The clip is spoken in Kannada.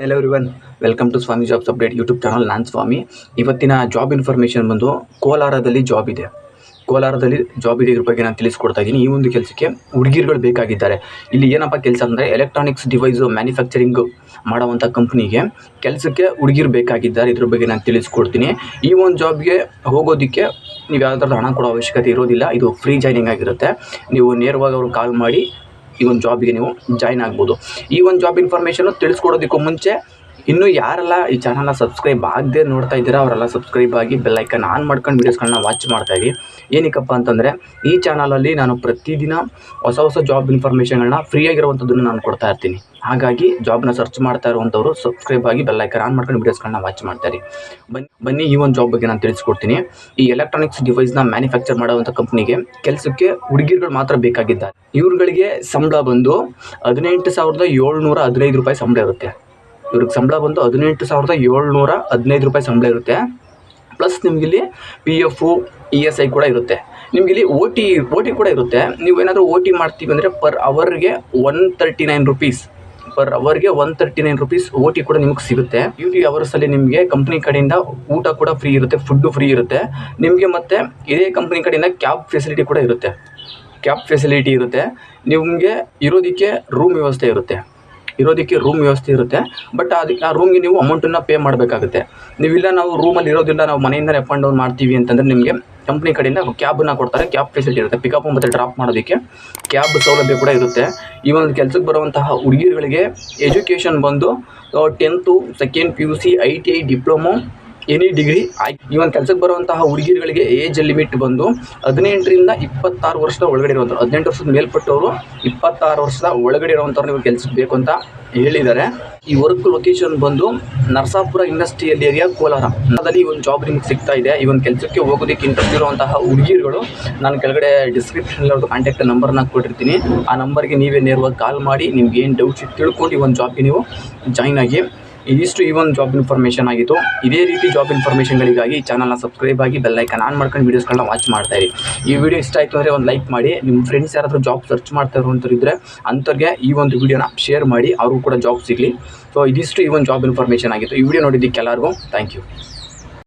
Hello everyone welcome to Swami jobs update YouTube channel ನಾನು ಸ್ವಾಮಿ. ಇವತ್ತಿನ ಜಾಬ್ ಇನ್ಫಾರ್ಮೇಷನ್ ಬಂದು ಕೋಲಾರದಲ್ಲಿ ಜಾಬ್ ಇದೆ. ಕೋಲಾರದಲ್ಲಿ ಜಾಬ್ ಇದೆ ಇದ್ರ ಬಗ್ಗೆ ನಾನು ತಿಳಿಸ್ಕೊಡ್ತಾ ಇದ್ದೀನಿ. ಈ ಒಂದು ಕೆಲಸಕ್ಕೆ ಹುಡುಗಿರುಗಳು ಬೇಕಾಗಿದ್ದಾರೆ. ಇಲ್ಲಿ ಏನಪ್ಪ ಕೆಲಸ ಅಂದರೆ ಎಲೆಕ್ಟ್ರಾನಿಕ್ಸ್ ಡಿವೈಸು ಮ್ಯಾನುಫ್ಯಾಕ್ಚರಿಂಗ್ ಮಾಡೋವಂಥ ಕಂಪ್ನಿಗೆ ಕೆಲಸಕ್ಕೆ ಹುಡುಗಿರು ಬೇಕಾಗಿದ್ದಾರೆ. ಇದ್ರ ಬಗ್ಗೆ ನಾನು ತಿಳಿಸ್ಕೊಡ್ತೀನಿ. ಈ ಒಂದು ಜಾಬ್ಗೆ ಹೋಗೋದಕ್ಕೆ ನೀವು ಯಾವ ಥರದ ಹಣ ಕೊಡೋ ಅವಶ್ಯಕತೆ ಇರೋದಿಲ್ಲ. ಇದು ಫ್ರೀ ಜಾಯ್ನಿಂಗ್ ಆಗಿರುತ್ತೆ. ನೀವು ನೇರವಾಗಿ ಅವ್ರಿಗೆ ಕಾಲ್ ಮಾಡಿ ಈ ಒಂದು ಜಾಬಿಗೆ ನೀವು ಜಾಯ್ನ್ ಆಗ್ಬೋದು. ಈ ಒಂದು ಜಾಬ್ ಇನ್ಫಾರ್ಮೇಷನ್ನು ತಿಳಿಸ್ಕೊಡೋದಕ್ಕೂ ಮುಂಚೆ ಇನ್ನೂ ಯಾರೆಲ್ಲ ಈ ಚಾನಲ್ನ ಸಬ್ಸ್ಕ್ರೈಬ್ ಆಗದೆ ನೋಡ್ತಾ ಇದ್ದೀರಾ, ಅವರೆಲ್ಲ ಸಬ್ಸ್ಕ್ರೈಬ್ ಆಗಿ ಬೆಲ್ಲೈಕನ್ ಆನ್ ಮಾಡ್ಕೊಂಡು ವೀಡಿಯೋಸ್ಗಳನ್ನ ವಾಚ್ ಮಾಡ್ತಾ ಇದ್ದೀವಿ ಏನಕ್ಕಪ್ಪ ಅಂತಂದರೆ, ಈ ಚಾನಲಲ್ಲಿ ನಾನು ಪ್ರತಿದಿನ ಹೊಸ ಹೊಸ ಜಾಬ್ ಇನ್ಫಾರ್ಮೇಷನ್ಗಳನ್ನ ಫ್ರೀಯಾಗಿರುವಂಥದ್ದನ್ನು ನಾನು ಕೊಡ್ತಾ ಇರ್ತೀನಿ. ಹಾಗಾಗಿ ಜಾಬ್ನ ಸರ್ಚ್ ಮಾಡ್ತಾ ಇರುವಂಥವ್ರು ಸಬ್ಸ್ಕ್ರೈಬ್ ಆಗಿ ಬೆಲ್ಲೈಕನ್ ಆನ್ ಮಾಡ್ಕೊಂಡು ವೀಡಿಯೋಸ್ಗಳನ್ನ ವಾಚ್ ಮಾಡ್ತಾರೆ ಬನ್ನಿ ಬನ್ನಿ ಈ ಒಂದು ಜಾಬ್ ಬಗ್ಗೆ ನಾನು ತಿಳಿಸ್ಕೊಡ್ತೀನಿ. ಈ ಎಲೆಕ್ಟ್ರಾನಿಕ್ಸ್ ಡಿವೈಸ್ನ ಮ್ಯಾನುಫ್ಯಾಕ್ಚರ್ ಮಾಡುವಂಥ ಕಂಪ್ನಿಗೆ ಕೆಲಸಕ್ಕೆ ಹುಡುಗಿರುಗಳು ಮಾತ್ರ ಬೇಕಾಗಿದ್ದಾರೆ. ಇವ್ರುಗಳಿಗೆ ಸಂಬಳ ಬಂದು ಹದಿನೆಂಟು ಸಾವಿರದ ಏಳ್ನೂರ ಹದಿನೈದು ರೂಪಾಯಿ ಸಂಬಳ ಇರುತ್ತೆ. ಇವ್ರಿಗೆ ಸಂಬಳ ಬಂದು ಹದಿನೆಂಟು ಸಾವಿರದ ಏಳ್ನೂರ ಹದಿನೈದು ರೂಪಾಯಿ ಸಂಬಳ ಇರುತ್ತೆ. Plus ನಿಮಗಿಲ್ಲಿ P F E S I ಕೂಡ ಇರುತ್ತೆ. ನಿಮಗಿಲ್ಲಿ ಓ ಟಿ ಓ ಟಿ ಕೂಡ ಇರುತ್ತೆ. ನೀವೇನಾದರೂ ಓ ಟಿ ಮಾಡ್ತೀವಿ ಅಂದರೆ ಪರ್ ಅವರ್ಗೆ one thirty nine rupees per ಅವರ್ಗೆ one thirty nine rupees O T ಕೂಡ ನಿಮಗೆ ಸಿಗುತ್ತೆ. ಡ್ಯೂಟಿ ಅವರ್ಸಲ್ಲಿ ನಿಮಗೆ ಕಂಪ್ನಿ ಕಡೆಯಿಂದ ಊಟ ಕೂಡ ಫ್ರೀ ಇರುತ್ತೆ ಫುಡ್ಡು ಫ್ರೀ ಇರುತ್ತೆ. ನಿಮಗೆ ಮತ್ತೆ ಇದೇ ಕಂಪ್ನಿ ಕಡೆಯಿಂದ ಕ್ಯಾಬ್ ಫೆಸಿಲಿಟಿ ಕೂಡ ಇರುತ್ತೆ. ಕ್ಯಾಬ್ ಫೆಸಿಲಿಟಿ ಇರುತ್ತೆ. ನಿಮಗೆ ಇರೋದಕ್ಕೆ ರೂಮ್ ವ್ಯವಸ್ಥೆ ಇರುತ್ತೆ. ಇರೋದಕ್ಕೆ ರೂಮ್ ವ್ಯವಸ್ಥೆ ಇರುತ್ತೆ. ಬಟ್ ಅದಕ್ಕೆ ಆ ರೂಮ್ಗೆ ನೀವು ಅಮೌಂಟನ್ನು ಪೇ ಮಾಡಬೇಕಾಗುತ್ತೆ. ನೀವಿಲ್ಲ ನಾವು ರೂಮಲ್ಲಿ ಇರೋದಿಲ್ಲ, ನಾವು ಮನೆಯಿಂದಲೇ ಅಪ್ ಡೌನ್ ಮಾಡ್ತೀವಿ ಅಂತಂದರೆ ನಿಮಗೆ ಕಂಪ್ನಿ ಕಡೆಯಿಂದ ಕ್ಯಾಬನ್ನು ಕೊಡ್ತಾರೆ. ಕ್ಯಾಬ್ ಫೆಸಿಲಿಟಿ ಇರುತ್ತೆ. ಪಿಕಪ್ ಮತ್ತು ಡ್ರಾಪ್ ಮಾಡೋದಕ್ಕೆ ಕ್ಯಾಬ್ ಸೌಲಭ್ಯ ಕೂಡ ಇರುತ್ತೆ. ಈ ಒಂದು ಕೆಲಸಕ್ಕೆ ಬರುವಂತಹ ಹುಡುಗಿರುಗಳಿಗೆ ಎಜುಕೇಷನ್ ಬಂದು tenth second P U C I T I diploma any degree ಆಯ್ತು ಈ ಒಂದು ಕೆಲಸಕ್ಕೆ ಬರುವಂತಹ ಹುಡುಗಿರುಗಳಿಗೆ ಏಜ್ ಲಿಮಿಟ್ ಬಂದು ಹದಿನೆಂಟರಿಂದ ಇಪ್ಪತ್ತಾರು ವರ್ಷದ ಒಳಗಡೆ ಇರುವಂಥವ್ರು. ಹದಿನೆಂಟು ವರ್ಷದ ಮೇಲ್ಪಟ್ಟವರು ಇಪ್ಪತ್ತಾರು ವರ್ಷದ ಒಳಗಡೆ ಇರುವಂಥವ್ರು ನೀವು ಕೆಲಸಕ್ಕೆ ಬೇಕು ಅಂತ ಹೇಳಿದ್ದಾರೆ. ಈ ವರ್ಕ್ ಲೊಕೇಶನ್ ಬಂದು ನರಸಾಪುರ ಇಂಡಸ್ಟ್ರಿಯಲ್ ಏರಿಯಾ ಕೋಲಾರ. ಅದರಲ್ಲಿ ಒಂದು ಜಾಬ್ ನಿಮ್ಗೆ ಸಿಗ್ತಾ ಇದೆ. ಈ ಒಂದು ಕೆಲಸಕ್ಕೆ ಹೋಗೋದಕ್ಕೆ ಇಂಟ್ರೆಸ್ಟ್ ಇರುವಂತಹ ಹುಡುಗಿರುಗಳು, ನಾನು ಕೆಳಗಡೆ ಡಿಸ್ಕ್ರಿಪ್ಷನಲ್ಲಿ ಅವ್ರದ್ದು ಕಾಂಟ್ಯಾಕ್ಟ್ ನಂಬರ್ನ ಕೊಟ್ಟಿರ್ತೀನಿ. ಆ ನಂಬರ್ಗೆ ನೀವೇ ನೇರವಾಗಿ ಕಾಲ್ ಮಾಡಿ ನಿಮ್ಗೆ ಏನು ಡೌಟ್ಸ್ ಇತ್ತು ತಿಳ್ಕೊಂಡು ಈ ಒಂದು ಜಾಬ್ಗೆ ನೀವು ಜಾಯ್ನ್ ಆಗಿ ಇದಿಷ್ಟು ಈ ಒಂದು ಜಾಬ್ ಇನ್ಫಾರ್ಮೇಷನ್ ಆಗಿತ್ತು. ಇದೇ ರೀತಿ ಜಾಬ್ ಇನ್ಫಾರ್ಮೇಷನ್ಗಳಿಗಾಗಿ ಚಾನಲ್ನ ಸಬ್ಸ್ಕ್ರೈಬ್ ಆಗಿ ಬೆಲ್ಲೈಕನ್ ಆನ್ ಮಾಡ್ಕೊಂಡು ವೀಡಿಯೋಸ್ಗಳನ್ನ ವಾಚ್ ಮಾಡ್ತಾ ಇರಿ. ಈ ವಿಡಿಯೋ ಇಷ್ಟ ಆಯಿತು ಅಂದರೆ ಒಂದು ಲೈಕ್ ಮಾಡಿ. ನಿಮ್ಮ ಫ್ರೆಂಡ್ಸ್ ಯಾರಾದರೂ ಜಾಬ್ ಸರ್ಚ್ ಮಾಡ್ತಾ ಇರೋ ಇದ್ದರೆ ಅಂಥವ್ರಿಗೆ ಈ ಒಂದು ವಿಡಿಯೋನ ಶೇರ್ ಮಾಡಿ. ಅವ್ರಿಗೂ ಕೂಡ ಜಾಬ್ ಸಿಗಲಿ. ಸೊ ಇದಿಷ್ಟು ಈ ಒಂದು ಜಾಬ್ ಇನ್ಫಾರ್ಮೇಷನ್ ಆಗಿತ್ತು. ಈ ವಿಡಿಯೋ ನೋಡಿದ್ದಕ್ಕೆ ಎಲ್ಲರಿಗೂ ಥ್ಯಾಂಕ್ ಯು